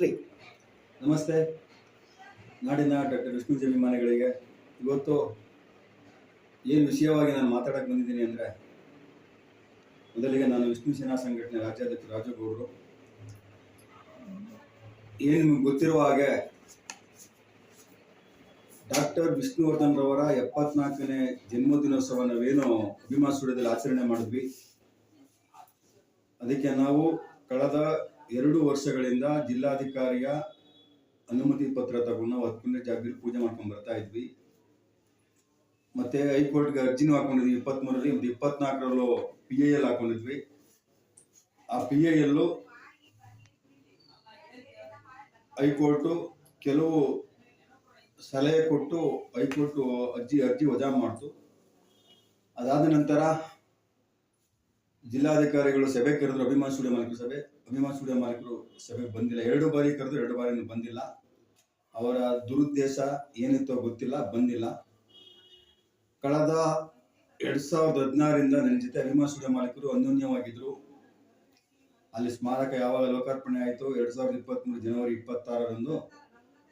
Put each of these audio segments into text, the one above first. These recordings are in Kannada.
ತ್ರೀ. ನಮಸ್ತೆ. ನಾಡಿನ ಡಾಕ್ಟರ್ ವಿಷ್ಣು ಜಮೀಮಾನಿಗಳಿಗೆ ಇವತ್ತು ಏನು ವಿಷಯವಾಗಿ ನಾನು ಮಾತಾಡಕ್ಕೆ ಬಂದಿದ್ದೀನಿ ಅಂದರೆ, ಮೊದಲಿಗೆ ನಾನು ವಿಷ್ಣು ಸೇನಾ ಸಂಘಟನೆ ರಾಜ್ಯಾಧ್ಯಕ್ಷ ರಾಜಗೌಡರು. ಏನು ಗೊತ್ತಿರುವ ಹಾಗೆ ಡಾಕ್ಟರ್ ವಿಷ್ಣುವರ್ಧನ್ ರವರ ಎಪ್ಪತ್ನಾಲ್ಕನೇ ಜನ್ಮದಿನೋತ್ಸವ ನಾವೇನು ಅಭಿಮಾನ ಸ್ಟುಡಿಯೋದಲ್ಲಿ ಆಚರಣೆ ಮಾಡಿದ್ವಿ. ಅದಕ್ಕೆ ನಾವು ಕಳೆದ ಎರಡು ವರ್ಷಗಳಿಂದ ಜಿಲ್ಲಾಧಿಕಾರಿಯ ಅನುಮತಿ ಪತ್ರ ತಗೊಂಡು ನಾವು ಹತ್ತನೇ ಜಾಗದಲ್ಲಿ ಪೂಜೆ ಮಾಡ್ಕೊಂಡು ಬರ್ತಾ ಇದ್ವಿ. ಮತ್ತೆ ಹೈಕೋರ್ಟ್ಗೆ ಅರ್ಜಿನೂ ಹಾಕೊಂಡಿದ್ವಿ. ಇಪ್ಪತ್ಮೂರಲ್ಲಿ ಒಂದು ಇಪ್ಪತ್ನಾಲ್ಕರಲ್ಲೂ ಪಿ ಐ ಎಲ್ ಹಾಕೊಂಡಿದ್ವಿ. ಆ ಪಿ ಎ ಎಲ್ಲು ಹೈಕೋರ್ಟು ಕೆಲವು ಸಲಹೆ ಕೊಟ್ಟು ಹೈಕೋರ್ಟು ಅರ್ಜಿ ಅರ್ಜಿ ವಜಾ ಮಾಡ್ತು. ಅದಾದ ನಂತರ ಜಿಲ್ಲಾಧಿಕಾರಿಗಳು ಸಭೆ ಕರೆದ್ರು, ಅಭಿಮಾನ್ ಸ್ಟುಡಿಯೋ ಮಾಲೀಕರು ಸಭೆ. ಅಭಿಮಾನ್ ಸ್ಟುಡಿಯೋ ಮಾಲೀಕರು ಸಭೆಗೆ ಬಂದಿಲ್ಲ. ಎರಡು ಬಾರಿ ಕರೆದು ಎರಡು ಬಾರಿ ಬಂದಿಲ್ಲ. ಅವರ ದುರುದ್ದೇಶ ಏನಿತ್ತೋ ಗೊತ್ತಿಲ್ಲ, ಬಂದಿಲ್ಲ. ಕಳೆದ ಎರಡ್ ಸಾವಿರದ ಹದಿನಾರರಿಂದ ನನ್ನ ಜೊತೆ ಅಭಿಮಾನ್ ಸ್ಟುಡಿಯೋ ಮಾಲೀಕರು ಅನ್ಯೋನ್ಯವಾಗಿದ್ರು ಅಲ್ಲಿ ಸ್ಮಾರಕ ಯಾವಾಗ ಲೋಕಾರ್ಪಣೆ ಆಯಿತು ಎರಡ್ ಸಾವಿರದ ಇಪ್ಪತ್ತ್ಮೂರು ಜನವರಿ ಇಪ್ಪತ್ತಾರರಂದು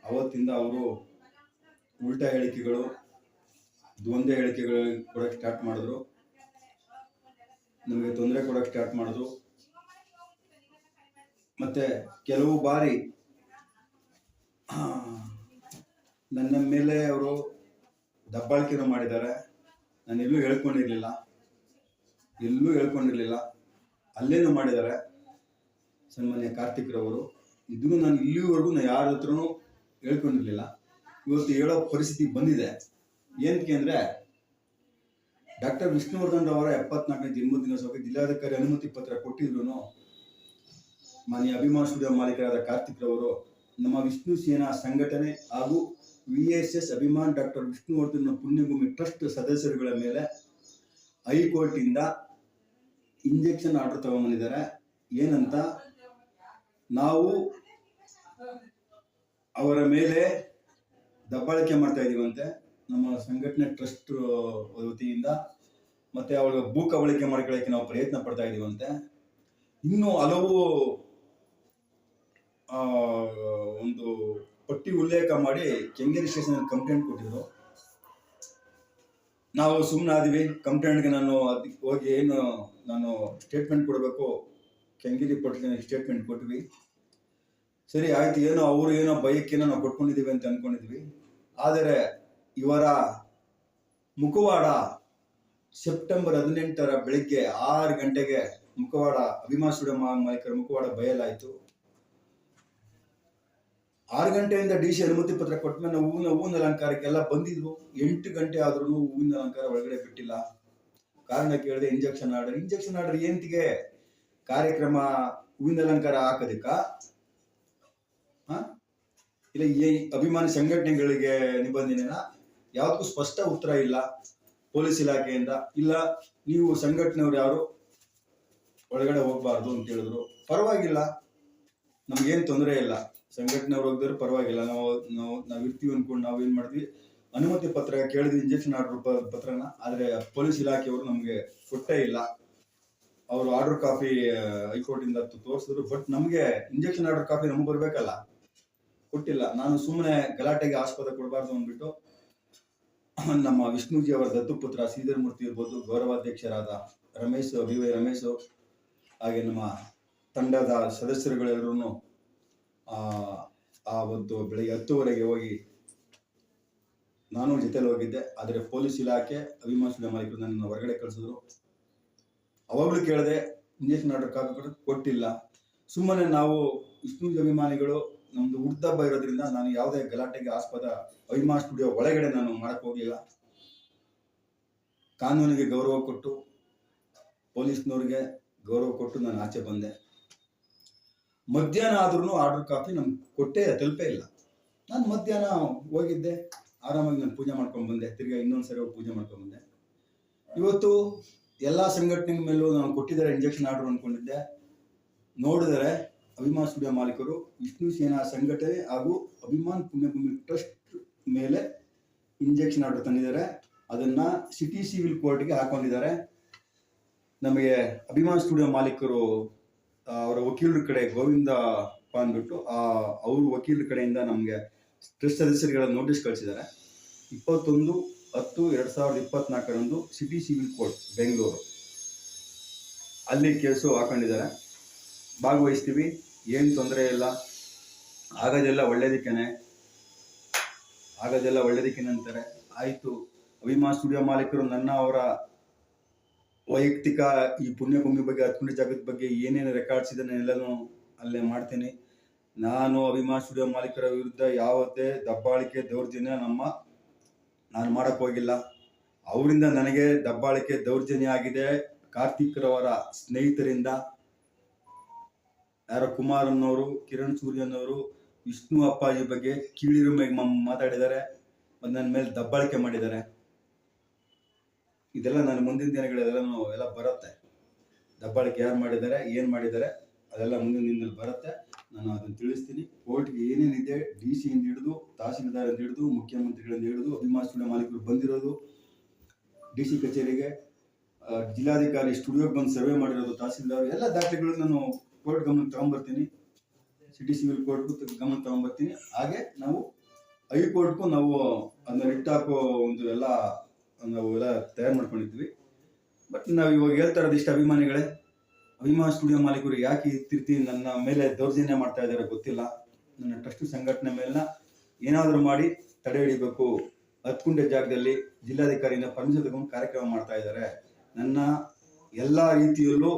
ಅವತ್ತಿಂದ ಅವರು ಉಲ್ಟಾ ಹೇಳಿಕೆಗಳು, ದ್ವಂದ್ವ ಹೇಳಿಕೆಗಳು ಕೊಡಕ್ಕೆ ಸ್ಟಾರ್ಟ್ ಮಾಡಿದ್ರು. ನಮಗೆ ತೊಂದರೆ ಕೊಡಕ್ಕೆ ಸ್ಟಾರ್ಟ್ ಮಾಡಿದ್ರು. ಮತ್ತೆ ಕೆಲವು ಬಾರಿ ನನ್ನ ಮೇಲೆ ಅವರು ದಬ್ಬಾಳಿಕೆನೂ ಮಾಡಿದ್ದಾರೆ. ನಾನು ಎಲ್ಲೂ ಹೇಳ್ಕೊಂಡಿರ್ಲಿಲ್ಲ. ಎಲ್ಲೂ ಹೇಳ್ಕೊಂಡಿರ್ಲಿಲ್ಲ. ಅಲ್ಲೇನೂ ಮಾಡಿದ್ದಾರೆ. ಸನ್ಮಾನ್ಯ ಕಾರ್ತಿಕ್ ರವರು ಇದನ್ನು ನಾನು ಇಲ್ಲಿವರೆಗೂ ನಾನು ಯಾರ ಹತ್ರನೂ ಹೇಳ್ಕೊಂಡಿರ್ಲಿಲ್ಲ. ಇವತ್ತು ಹೇಳೋ ಪರಿಸ್ಥಿತಿ ಬಂದಿದೆ. ಏನಕ್ಕೆ ಅಂದರೆ, ಡಾಕ್ಟರ್ ವಿಷ್ಣುವರ್ಧನ್ ಅವರ ಎಪ್ಪತ್ನಾಲ್ಕನೇ ಜನ್ಮದಿನೋತ್ಸವಕ್ಕೆ ಜಿಲ್ಲಾಧಿಕಾರಿ ಅನುಮತಿ ಪತ್ರ ಕೊಟ್ಟಿದ್ರು ಮಾನ್ಯ ಅಭಿಮಾನ ಸ್ಟುಡಿಯೋ ಮಾಲೀಕರಾದ ಕಾರ್ತಿಕ್ ರವರು, ನಮ್ಮ ವಿಷ್ಣು ಸೇನಾ ಸಂಘಟನೆ ಹಾಗೂ V S S Abhiman doctor Vishnuvardhan ಪುಣ್ಯಭೂಮಿ ಟ್ರಸ್ಟ್ ಸದಸ್ಯರುಗಳ ಮೇಲೆ ಹೈಕೋರ್ಟಿಂದ ಇಂಜೆಕ್ಷನ್ ಆರ್ಡರ್ ತಗೊಂಬಂದಿದ್ದಾರೆ. ಏನಂತ? ನಾವು ಅವರ ಮೇಲೆ ದಬ್ಬಾಳಿಕೆ ಮಾಡ್ತಾ ಇದೀವಂತೆ. ನಮ್ಮ ಸಂಘಟನೆ ಟ್ರಸ್ಟ್ ವತಿಯಿಂದ ಮತ್ತೆ ಅವಳ ಭೂ ಕಬಳಿಕೆ ಮಾಡ್ಕೊಳ್ಳೋಕೆ ನಾವು ಪ್ರಯತ್ನ ಪಡ್ತಾ ಇದೀವಂತೆ. ಇನ್ನು ಹಲವು ಒಂದು ಪಟ್ಟಿ ಉಲ್ಲೇಖ ಮಾಡಿ ಕೆಂಗೇರಿ ಸ್ಟೇಷನ್ ಕಂಪ್ಲೇಂಟ್ ಕೊಟ್ಟಿದ್ರು. ನಾವು ಸುಮ್ಮನೆ ಆದ್ವಿ. ಕಂಪ್ಲೇಂಟ್ಗೆ ನಾನು ಅದಕ್ಕೆ ಹೋಗಿ ಏನು ನಾನು ಸ್ಟೇಟ್ಮೆಂಟ್ ಕೊಡಬೇಕು, ಕೆಂಗೇರಿ ಪಟ್ಟಿಗೆ ಸ್ಟೇಟ್ಮೆಂಟ್ ಕೊಟ್ವಿ. ಸರಿ, ಆಯ್ತು. ಏನೋ ಅವರು ಏನೋ ಬೈಕೇನೋ ನಾವು ಕೊಟ್ಕೊಂಡಿದ್ದೀವಿ ಅಂತ ಅಂದ್ಕೊಂಡಿದ್ವಿ ಆದರೆ ಇವರ ಮುಖವಾಡ ಸೆಪ್ಟೆಂಬರ್ ಹದಿನೆಂಟರ ಬೆಳಿಗ್ಗೆ ಆರು ಗಂಟೆಗೆ ಮುಖವಾಡ ಅಭಿಮಾನ ಸ್ಟುಡಿಯೋ ಮಾಲೀಕರ ಮುಖವಾಡ ಬಯಲಾಯಿತು. ಆರು ಗಂಟೆಯಿಂದ ಡಿ ಸಿ ಅನುಮತಿ ಪತ್ರ ಕೊಟ್ಟ ಮೇಲೆ ನಾವು ಹೂವಿನ ಹೂವಿನ ಅಲಂಕಾರಕ್ಕೆಲ್ಲ ಬಂದಿದ್ರು. ಎಂಟು ಗಂಟೆ ಆದ್ರೂ ಹೂವಿನ ಅಲಂಕಾರ ಒಳಗಡೆ ಬಿಟ್ಟಿಲ್ಲ. ಕಾರಣ ಕೇಳಿದೆ ಇಂಜೆಕ್ಷನ್ ಆರ್ಡರ್ ಇಂಜೆಕ್ಷನ್ ಆರ್ಡರ್ ಏಂತಿಗೆ? ಕಾರ್ಯಕ್ರಮ ಹೂವಿನ ಅಲಂಕಾರ ಹಾಕೋದಕ್ಕ? ಇಲ್ಲ, ಈ ಅಭಿಮಾನಿ ಸಂಘಟನೆಗಳಿಗೆ ನಿಬಂಧನೆನ? ಯಾವುದಕ್ಕೂ ಸ್ಪಷ್ಟ ಉತ್ತರ ಇಲ್ಲ. ಪೊಲೀಸ್ ಇಲಾಖೆಯಿಂದ. ಇಲ್ಲ, ನೀವು ಸಂಘಟನೆಯವ್ರು ಯಾರು? ಒಳಗಡೆ ಹೋಗ್ಬಾರ್ದು ಅಂತ ಹೇಳಿದ್ರು. ಪರವಾಗಿಲ್ಲ. ನಮ್ಗೇನು ತೊಂದರೆ ಇಲ್ಲ. ಸಂಘಟನೆಯವ್ರು ಹೋಗಿದ್ರೆ ಪರವಾಗಿಲ್ಲ. ನಾವು ನಾವು ನಾವು ಇರ್ತೀವಿ ಅನ್ಕೊಂಡು ನಾವು ಏನ್ ಮಾಡಿದ್ವಿ ಅನುಮತಿ ಪತ್ರ ಕೇಳಿದ್ವಿ ಇಂಜೆಕ್ಷನ್ ಆರ್ಡರ್ ಪತ್ರನ. ಆದ್ರೆ ಪೊಲೀಸ್ ಇಲಾಖೆಯವರು ನಮ್ಗೆ ಕೊಟ್ಟೇ ಇಲ್ಲ. ಅವರು ಆರ್ಡರ್ ಕಾಪಿ ಹೈಕೋರ್ಟ್ ಇಂದ ತ- ತೋರಿಸಿದ್ರು. ಬಟ್ ನಮ್ಗೆ ಇಂಜೆಕ್ಷನ್ ಆರ್ಡರ್ ಕಾಪಿ ನಮಗೆ ಬರ್ಬೇಕಲ್ಲ. ಕೊಟ್ಟಿಲ್ಲ. ನಾನು ಸುಮ್ಮನೆ ಗಲಾಟೆಗೆ ಆಸ್ಪದ ಕೊಡಬಾರ್ದು ಅಂದ್ಬಿಟ್ಟು ನಮ್ಮ ವಿಷ್ಣುಜಿ ಅವರ ದತ್ತುಪುತ್ರ ಶ್ರೀಧರ್ ಮೂರ್ತಿ ಇರ್ಬೋದು, ಗೌರವಾಧ್ಯಕ್ಷರಾದ ರಮೇಶ್ ಬಿ ವೈ ರಮೇಶ್, ಹಾಗೆ ನಮ್ಮ ತಂಡದ ಸದಸ್ಯರುಗಳೆಲ್ಲರೂ ಆ ಒಂದು ಬೆಳಿಗ್ಗೆ ಹತ್ತುವರೆಗೆ ಹೋಗಿ ನಾನು ಜೊತೆಲಿ ಹೋಗಿದ್ದೆ, ಆದರೆ ಪೊಲೀಸ್ ಇಲಾಖೆ ಅಭಿಮಾನ ಸ್ಟುಡಿಯೋ ಮಾಲೀಕರು ನನ್ನನ್ನು ಹೊರಗಡೆ ಕಳಿಸಿದ್ರು. ಅವಾಗಲೂ ಕೇಳಿದೆ, ಇಂಜೆಕ್ಷನ್ ಆರ್ಡರ್ ಕಾಪಿ ಕೂಡ ಕೊಟ್ಟಿಲ್ಲ. ಸುಮ್ಮನೆ ನಾವು ವಿಷ್ಣು ಅಭಿಮಾನಿಗಳು, ನಮ್ದು ಹುಡ್ದಬ್ಬ ಇರೋದ್ರಿಂದ ನಾನು ಯಾವುದೇ ಗಲಾಟೆಗೆ ಆಸ್ಪದ ಅಭಿಮಾನ ಸ್ಟುಡಿಯೋ ಒಳಗಡೆ ನಾನು ಮಾಡಕ್ ಹೋಗಿಲ್ಲ ಕಾನೂನಿಗೆ ಗೌರವ ಕೊಟ್ಟು, ಪೊಲೀಸ್ನವ್ರಿಗೆ ಗೌರವ ಕೊಟ್ಟು ನಾನು ಆಚೆ ಬಂದೆ. ಮಧ್ಯಾಹ್ನ ಆದ್ರೂ ಆರ್ಡರ್ ಕಾಪಿ ನಮ್ಗೆ ಕೊಟ್ಟೆ ತಲುಪೇ ಇಲ್ಲ. ನಾನು ಮಧ್ಯಾಹ್ನ ಹೋಗಿದ್ದೆ, ಆರಾಮಾಗಿ ನಾನು ಪೂಜೆ ಮಾಡ್ಕೊಂಡು ಬಂದೆ, ತಿರ್ಗಾ ಇನ್ನೊಂದ್ಸರಿ ಹೋಗಿ ಪೂಜೆ ಮಾಡ್ಕೊಂಡು ಬಂದೆ. ಇವತ್ತು ಎಲ್ಲ ಸಂಘಟನೆ ಮೇಲೂ ನಾನು ಕೊಟ್ಟಿದ್ದಾರೆ ಇಂಜೆಕ್ಷನ್ ಆರ್ಡರ್ ಅನ್ಕೊಂಡಿದ್ದೆ. ನೋಡಿದರೆ, ಅಭಿಮಾನ್ ಸ್ಟುಡಿಯೋ ಮಾಲೀಕರು, ವಿಷ್ಣು ಸೇನಾ ಸಂಘಟನೆ ಹಾಗೂ ಅಭಿಮಾನ್ ಪುಣ್ಯಭೂಮಿ ಟ್ರಸ್ಟ್ ಮೇಲೆ ಇಂಜೆಕ್ಷನ್ ಆರ್ಡರ್ ತಂದಿದ್ದಾರೆ. ಅದನ್ನ ಸಿಟಿ ಸಿವಿಲ್ ಕೋರ್ಟ್ಗೆ ಹಾಕೊಂಡಿದ್ದಾರೆ. ನಮಗೆ ಅಭಿಮಾನ್ ಸ್ಟುಡಿಯೋ ಮಾಲೀಕರು ಅವರ ವಕೀಲರ ಕಡೆ ಗೋವಿಂದ ಅಂದ್ಬಿಟ್ಟು ಆ, ಅವ್ರ ವಕೀಲರ ಕಡೆಯಿಂದ ನಮಗೆ ಟ್ರಸ್ಟ್ ಸದಸ್ಯರುಗಳ ನೋಟಿಸ್ ಕಳಿಸಿದ್ದಾರೆ. ಇಪ್ಪತ್ತೊಂದು, ಹತ್ತು, ಎರಡು ಸಾವಿರದ ಇಪ್ಪತ್ನಾಲ್ಕರಂದು ಸಿಟಿ ಸಿವಿಲ್ ಕೋರ್ಟ್, ಬೆಂಗಳೂರು. ಅಲ್ಲಿ ಕೇಸು ಹಾಕೊಂಡಿದ್ದಾರೆ. ಭಾಗವಹಿಸ್ತೀವಿ. ಏನು ತೊಂದರೆ ಇಲ್ಲ. ಆಗೋದೆಲ್ಲ ಒಳ್ಳೇದಕ್ಕೇನೆ. ಆಗೋದೆಲ್ಲ ಒಳ್ಳೇದಕ್ಕೇನೆ ಅಂತಾರೆ. ಆಯಿತು. ಅಭಿಮಾ ಸ್ಟುಡಿಯೋ ಮಾಲೀಕರು ನನ್ನ ಅವರ ವೈಯಕ್ತಿಕ ಈ ಪುಣ್ಯಭೂಮಿ ಬಗ್ಗೆ ಹತ್ಕೊಂಡ ಜಾಗದ ಬಗ್ಗೆ ಏನೇನು ರೆಕಾರ್ಡ್ಸ್ ಇದೆ ಎಲ್ಲನೂ ಅಲ್ಲೇ ಮಾಡ್ತೀನಿ. ನಾನು ಅಭಿಮಾನ್ ಸ್ಟುಡಿಯೋ ಮಾಲೀಕರ ವಿರುದ್ಧ ಯಾವುದೇ ದಬ್ಬಾಳಿಕೆ ದೌರ್ಜನ್ಯ ನಮ್ಮ, ನಾನು ಮಾಡಕ್ ಹೋಗಿಲ್ಲ. ಅವರಿಂದ ನನಗೆ ದಬ್ಬಾಳಿಕೆ ದೌರ್ಜನ್ಯ ಆಗಿದೆ. ಕಾರ್ತಿಕ್ರವರ ಸ್ನೇಹಿತರಿಂದ ಯಾರೋ ಕುಮಾರ್ ಅನ್ನೋರು, ಕಿರಣ್ ಸೂರ್ಯನವರು ವಿಷ್ಣು ಅಪ್ಪಾಜಿ ಬಗ್ಗೆ ಕೀಳಿರುಮೆಗೆ ಮಾತಾಡಿದ್ದಾರೆ. ಮತ್ತು ನನ್ನ ಮೇಲೆ ದಬ್ಬಾಳಿಕೆ ಮಾಡಿದ್ದಾರೆ. ಇದೆಲ್ಲ ನಾನು ಮುಂದಿನ ದಿನಗಳೆಲ್ಲ ಎಲ್ಲ ಬರುತ್ತೆ. ದಬ್ಬಾಳಿಕೆ ಯಾರು ಮಾಡಿದ್ದಾರೆ, ಏನು ಮಾಡಿದ್ದಾರೆ, ಅದೆಲ್ಲ ಮುಂದಿನ ದಿನದಲ್ಲಿ ಬರುತ್ತೆ. ನಾನು ಅದನ್ನು ತಿಳಿಸ್ತೀನಿ. ಕೋರ್ಟ್ಗೆ ಏನೇನಿದೆ ಡಿ ಸಿಯಿಂದ ಹಿಡಿದು ತಹಸೀಲ್ದಾರಿಂದ ಹಿಡಿದು, ಮುಖ್ಯಮಂತ್ರಿಗಳಿಂದ ಹಿಡಿದು, ಅಭಿಮಾನ ಸ್ಟುಡಿಯೋ ಮಾಲೀಕರು ಬಂದಿರೋದು, ಡಿ ಸಿ ಕಚೇರಿಗೆ ಜಿಲ್ಲಾಧಿಕಾರಿ ಸ್ಟುಡಿಯೋಗೆ ಬಂದು ಸರ್ವೆ ಮಾಡಿರೋದು ತಹಸೀಲ್ದಾರ್, ಎಲ್ಲ ದಾಖಲೆಗಳು ನಾನು ಕೋರ್ಟ್ ಗಮನಕ್ಕೆ ತಗೊಂಬರ್ತೀನಿ. ಸಿಟಿ ಸಿವಿಲ್ ಕೋರ್ಟ್ಗೂ ಗಮನ ತಗೊಂಬರ್ತೀನಿ. ಹಾಗೆ ನಾವು ಹೈಕೋರ್ಟ್ಗೂ ನಾವು ಅದನ್ನ ರಿಟ್ ಹಾಕೋ ಒಂದು ಎಲ್ಲ ನಾವು ಎಲ್ಲ ತಯಾರು ಮಾಡ್ಕೊಂಡಿದ್ವಿ. ಬಟ್ ನಾವು ಇವಾಗ ಹೇಳ್ತಾ ಇರೋದು ಇಷ್ಟ ಅಭಿಮಾನಿಗಳೇ. ಅಭಿಮಾನ ಸ್ಟುಡಿಯೋ ಮಾಲೀಕರು ಯಾಕೆ ತಿರ್ತಿ ನನ್ನ ಮೇಲೆ ದೌರ್ಜನ್ಯ ಮಾಡ್ತಾ ಇದ್ದಾರೆ ಗೊತ್ತಿಲ್ಲ. ನನ್ನ ಟ್ರಸ್ಟ್ ಸಂಘಟನೆ ಮೇಲಿನ ಏನಾದರೂ ಮಾಡಿ ತಡೆ ಹಿಡಿಬೇಕು. ಹತ್ಕುಂಟೆ ಜಾಗದಲ್ಲಿ ಜಿಲ್ಲಾಧಿಕಾರಿಯಿಂದ ಪರ್ಮಿಷನ್ ತಗೊಂಡು ಕಾರ್ಯಕ್ರಮ ಮಾಡ್ತಾ ಇದ್ದಾರೆ ನನ್ನ ಎಲ್ಲ ರೀತಿಯಲ್ಲೂ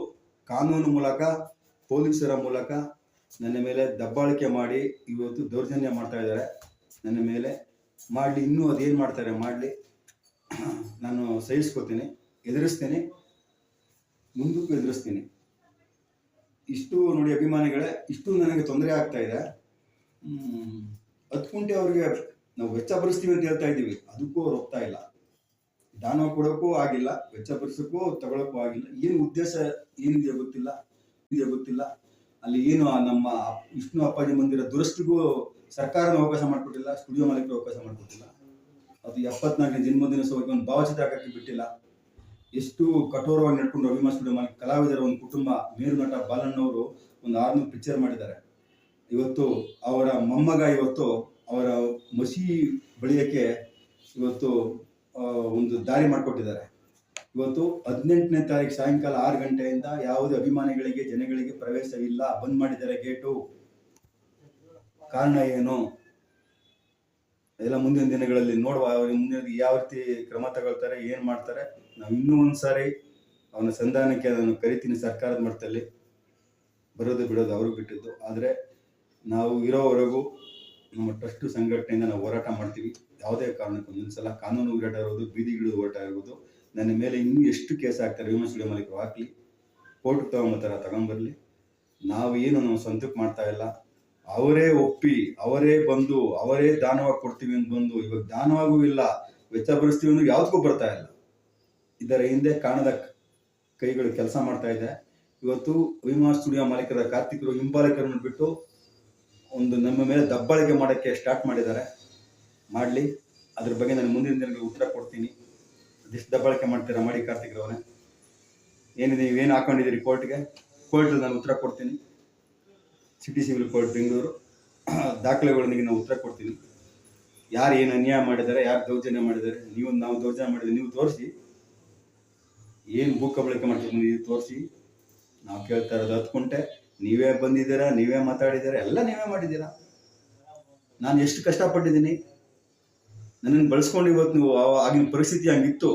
ಕಾನೂನು ಮೂಲಕ, ಪೊಲೀಸರ ಮೂಲಕ ನನ್ನ ಮೇಲೆ ದಬ್ಬಾಳಿಕೆ ಮಾಡಿ ಇವತ್ತು ದೌರ್ಜನ್ಯ ಮಾಡ್ತಾ ಇದ್ದಾರೆ ನನ್ನ ಮೇಲೆ ಮಾಡಲಿ, ಇನ್ನೂ ಅದೇನು ಮಾಡ್ತಾರೆ ಮಾಡಲಿ. ನಾನು ಸಹಿಸ್ಕೋತೀನಿ, ಎದುರಿಸ್ತೀನಿ, ಮುಂದಕ್ಕೂ ಎದುರಿಸ್ತೀನಿ. ಇಷ್ಟು ನೋಡಿ ಅಭಿಮಾನಿಗಳೇ, ಇಷ್ಟು ನನಗೆ ತೊಂದರೆ ಆಗ್ತಾ ಇದೆ. ಹತ್ತು ಕುಂಟೆ ಅವ್ರಿಗೆ ನಾವು ವೆಚ್ಚ ಭರಿಸ್ತೀವಿ ಅಂತ ಹೇಳ್ತಾ ಇದ್ದೀವಿ. ಅದಕ್ಕೂ ಅವ್ರು ಒಪ್ತಾ ಇಲ್ಲ. ದಾನ ಕೊಡೋಕ್ಕೂ ಆಗಿಲ್ಲ, ವೆಚ್ಚ ಭರಿಸೋಕ್ಕೂ ತಗೊಳಕ್ಕೂ ಆಗಿಲ್ಲ. ಏನು ಉದ್ದೇಶ ಏನಿದೆ ಗೊತ್ತಿಲ್ಲ ಇದೆ ಗೊತ್ತಿಲ್ಲ. ಅಲ್ಲಿ ಏನು ನಮ್ಮ ವಿಷ್ಣು ಅಪ್ಪಾಜಿ ಮಂದಿರ ದುರಸ್ತಿಗೂ ಸರ್ಕಾರನ ಅವಕಾಶ ಮಾಡಿಕೊಟ್ಟಿಲ್ಲ, ಸ್ಟುಡಿಯೋ ಮಾಲೀಕರು ಅವಕಾಶ ಮಾಡಿಕೊಟ್ಟಿಲ್ಲ. ಅದು ಎಪ್ಪತ್ನಾಲ್ಕನೇ ಜನ್ಮದಿನೋತ್ಸವಕ್ಕೆ ಒಂದು ಭಾವಚಿತ್ರ ಹಾಕಕ್ಕೆ ಬಿಟ್ಟಿಲ್ಲ. ಎಷ್ಟು ಕಠೋರವಾಗಿ ನಡ್ಕೊಂಡು ಸ್ಟುಡಿಯೋ ಮಾಡಿ ಕಲಾವಿದರ, ಒಂದು ಕುಟುಂಬ ಮೇರು ನಟ ಬಾಲಣ್ಣವರು ಒಂದು ಆರ್ನೂರು ಪಿಕ್ಚರ್ ಮಾಡಿದ್ದಾರೆ. ಇವತ್ತು ಅವರ ಮೊಮ್ಮಗ ಇವತ್ತು ಅವರ ಮಸಿ ಬಳಿಯಕ್ಕೆ ಇವತ್ತು ಒಂದು ದಾರಿ ಮಾಡಿಕೊಟ್ಟಿದ್ದಾರೆ. ಇವತ್ತು ಹದಿನೆಂಟನೇ ತಾರೀಕು ಸಾಯಂಕಾಲ ಆರು ಗಂಟೆಯಿಂದ ಯಾವುದೇ ಅಭಿಮಾನಿಗಳಿಗೆ, ಜನಗಳಿಗೆ ಪ್ರವೇಶವಿಲ್ಲ. ಬಂದ್ ಮಾಡಿದ್ದಾರೆ ಗೇಟು. ಕಾರಣ ಏನು? ಎಲ್ಲ ಮುಂದಿನ ದಿನಗಳಲ್ಲಿ ನೋಡುವ ಅವ್ರಿಗೆ ಮುಂದಿನ ಯಾವ ರೀತಿ ಕ್ರಮ ತಗೊಳ್ತಾರೆ, ಏನು ಮಾಡ್ತಾರೆ, ನಾವು ಇನ್ನೂ ಒಂದ್ಸಾರಿ ಅವನ ಸಂಧಾನಕ್ಕೆ ಅದನ್ನು ಕರಿತೀನಿ ಸರ್ಕಾರದ ಮಟ್ಟದಲ್ಲಿ. ಬರೋದು ಬಿಡೋದು ಅವ್ರಿಗೆ ಬಿಟ್ಟಿದ್ದು. ಆದರೆ ನಾವು ಇರೋವರೆಗೂ ನಮ್ಮ ಟ್ರಸ್ಟ್ ಸಂಘಟನೆಯಿಂದ ನಾವು ಹೋರಾಟ ಮಾಡ್ತೀವಿ. ಯಾವುದೇ ಕಾರಣಕ್ಕೂ ಒಂದ್ಸಲ ಕಾನೂನು ಹೋರಾಟ ಇರೋದು ಬೀದಿಗಿಳಿದು ಹೋರಾಟ ಇರ್ಬೋದು ನನ್ನ ಮೇಲೆ ಇನ್ನೂ ಎಷ್ಟು ಕೇಸ್ ಹಾಕ್ತಾರೆ ವಿಮಾ ಸ್ಟುಡಿಯೋ ಮಾಲೀಕರು, ಹಾಕಲಿ. ಕೋರ್ಟ್ ತಗೊಂಬತ್ತಾರೆ, ತಗೊಂಬರ್ಲಿ. ನಾವು ಏನು ನಾವು ಸ್ವಂತಕ್ಕೆ ಮಾಡ್ತಾ ಇಲ್ಲ. ಅವರೇ ಒಪ್ಪಿ, ಅವರೇ ಬಂದು, ಅವರೇ ದಾನವಾಗಿ ಕೊಡ್ತೀವಿ ಅಂತ ಬಂದು, ಇವಾಗ ದಾನವಾಗೂ ಇಲ್ಲ ವೆಚ್ಚ ಭರಿಸ್ತೀವಿ ಅಂದ್ರೆ ಯಾವ್ದಕ್ಕೂ ಬರ್ತಾ ಇಲ್ಲ. ಇದರ ಹಿಂದೆ ಕಾಣದ ಕೈಗಳು ಕೆಲಸ ಮಾಡ್ತಾ ಇದೆ. ಇವತ್ತು ವಿಮಾ ಸ್ಟುಡಿಯೋ ಮಾಲೀಕರ ಕಾರ್ತಿಕರು ಹಿಂಬಾಲಕರನ್ನು ಬಿಟ್ಟು ಒಂದು ನಮ್ಮ ಮೇಲೆ ದಬ್ಬಾಳಿಕೆ ಮಾಡೋಕ್ಕೆ ಸ್ಟಾರ್ಟ್ ಮಾಡಿದ್ದಾರೆ. ಮಾಡಲಿ, ಅದ್ರ ಬಗ್ಗೆ ನಾನು ಮುಂದಿನ ದಿನಗಳಿಗೆ ಉತ್ತರ ಕೊಡ್ತೀನಿ. ಅದೆಷ್ಟು ದಬ್ಬಾಳಿಕೆ ಮಾಡ್ತೀರಾ ಮಾಡಿ ಕಾರ್ತಿಕ್ರವರೇ. ಏನಿದೆ, ನೀವೇನು ಹಾಕೊಂಡಿದ್ದೀರಿ ಕೋರ್ಟ್ಗೆ ಕೋರ್ಟಲ್ಲಿ ನಾನು ಉತ್ತರ ಕೊಡ್ತೀನಿ. ಸಿಟಿ ಸಿವಿಲ್ ಕೋರ್ಟ್, ಬೆಂಗಳೂರು, ದಾಖಲೆಗಳೊಂದಿಗೆ ನಾವು ಉತ್ತರ ಕೊಡ್ತೀನಿ ಯಾರು ಏನು ಅನ್ಯಾಯ ಮಾಡಿದ್ದಾರೆ, ಯಾರು ದೌರ್ಜನ್ಯ ಮಾಡಿದ್ದಾರೆ, ನೀವು ನಾವು ದೌರ್ಜನ್ಯ ಮಾಡಿದ್ರೆ ನೀವು ತೋರಿಸಿ. ಏನು ಭೂ ಕಬಳಿಕೆ ಮಾಡ್ತೀವಿ ನೀವು ತೋರಿಸಿ. ನಾವು ಕೇಳ್ತಾ ಇರೋದು ಹತ್ಕೊಂಡೆ ನೀವೇ ಬಂದಿದ್ದೀರಾ, ನೀವೇ ಮಾತಾಡಿದ್ದೀರಾ, ಎಲ್ಲ ನೀವೇ ಮಾಡಿದ್ದೀರಾ? ನಾನು ಎಷ್ಟು ಕಷ್ಟಪಟ್ಟಿದ್ದೀನಿ. ನನ್ನನ್ನು ಬಳಸ್ಕೊಂಡು ಇವತ್ತು ನೀವು ಆಗಿನ ಪರಿಸ್ಥಿತಿ ಹಂಗಿತ್ತು.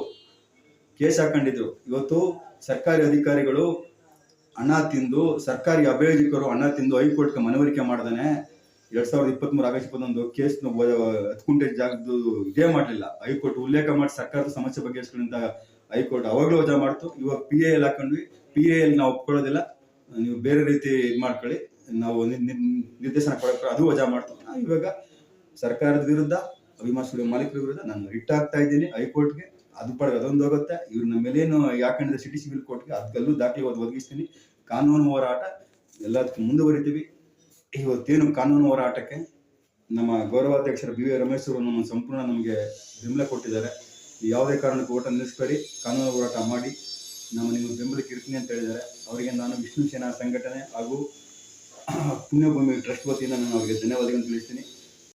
ಕೇಸ್ ಹಾಕೊಂಡಿದ್ರು. ಇವತ್ತು ಸರ್ಕಾರಿ ಅಧಿಕಾರಿಗಳು ಹಣ ತಿಂದು ಸರ್ಕಾರಿ ಅಭಿಯೋಜಕರು ಹಣ ತಿಂದು ಹೈಕೋರ್ಟ್ಗೆ ಮನವರಿಕೆ ಮಾಡ್ದಾನೆ ಎರಡ್ ಸಾವಿರದ ಇಪ್ಪತ್ಮೂರು ಆಗಸ್ಟ್ ಇಪ್ಪತ್ತೊಂದು ಕೇಸ್ ಹತ್ಕುಂಟೆ ಜಾಗದ್ದು ಇದೇ ಮಾಡಲಿಲ್ಲ. ಹೈಕೋರ್ಟ್ ಉಲ್ಲೇಖ ಮಾಡಿ ಸರ್ಕಾರದ ಸಮಸ್ಯೆ ಬಗೆಹರಿಸ್ಕೊಂಡ ಹೈಕೋರ್ಟ್ ಅವಾಗಲೂ ವಜಾ ಮಾಡ್ತು. ಇವಾಗ ಪಿ ಎ ಎಲ್ ಹಾಕೊಂಡ್ವಿ. ಪಿ ಎ ಎಲ್ ನಾವು ಒಪ್ಕೊಳ್ಳೋದಿಲ್ಲ. ನೀವು ಬೇರೆ ರೀತಿ ಇದು ಮಾಡ್ಕೊಳ್ಳಿ. ನಾವು ನಿರ್- ನಿರ್- ನಿರ್ದೇಶನ ಕೊಡಕ್ಕೆ ಅದು ವಜಾ ಮಾಡ್ತು. ಇವಾಗ ಸರ್ಕಾರದ ವಿರುದ್ಧ ಅಭಿಮಾನ ಮಾಲೀಕರ ವಿರುದ್ಧ ನಾನು ರಿಟ್ ಆಗ್ತಾ ಇದ್ದೀನಿ ಹೈಕೋರ್ಟ್ಗೆ. ಅದು ಪಡೆದು ಅದೊಂದು ಹೋಗುತ್ತೆ. ಇವ್ರು ನಮ್ಮ ಮೇಲೇನು ಯಾಕಂದ್ರೆ ಸಿಟಿ ಸಿವಿಲ್ ಕೋರ್ಟ್ಗೆ ಅದಕ್ಕಲ್ಲೂ ದಾಖಲೆ ಒದ್- ಒದಗಿಸ್ತೀನಿ. ಕಾನೂನು ಹೋರಾಟ, ಎಲ್ಲದಕ್ಕೂ ಮುಂದುವರಿತೀವಿ. ಇವತ್ತೇನು ಕಾನೂನು ಹೋರಾಟಕ್ಕೆ ನಮ್ಮ ಗೌರವಾಧ್ಯಕ್ಷರ ಬಿ ವಿ ರಮೇಶ್ ಅವರು ನಮ್ಮ ಸಂಪೂರ್ಣ ನಮಗೆ ಬೆಂಬಲ ಕೊಟ್ಟಿದ್ದಾರೆ. ಯಾವುದೇ ಕಾರಣಕ್ಕೂ ಓಟ ನಿಲ್ಲಿಸ್ಬೇಡಿ. ಕಾನೂನು ಹೋರಾಟ ಮಾಡಿ. ನಮ್ಮ ನಿಮ್ಮ ಬೆಂಬಲಕ್ಕೆ ಇರ್ತೀನಿ ಅಂತ ಹೇಳಿದ್ದಾರೆ. ಅವರಿಗೆ ನಾನು ವಿಷ್ಣು ಸೇನಾ ಸಂಘಟನೆ ಹಾಗೂ ಪುಣ್ಯಭೂಮಿ ಟ್ರಸ್ಟ್ ವತಿಯಿಂದ ನಾನು ಅವರಿಗೆ ಧನ್ಯವಾದಗಳನ್ನು ತಿಳಿಸ್ತೀನಿ.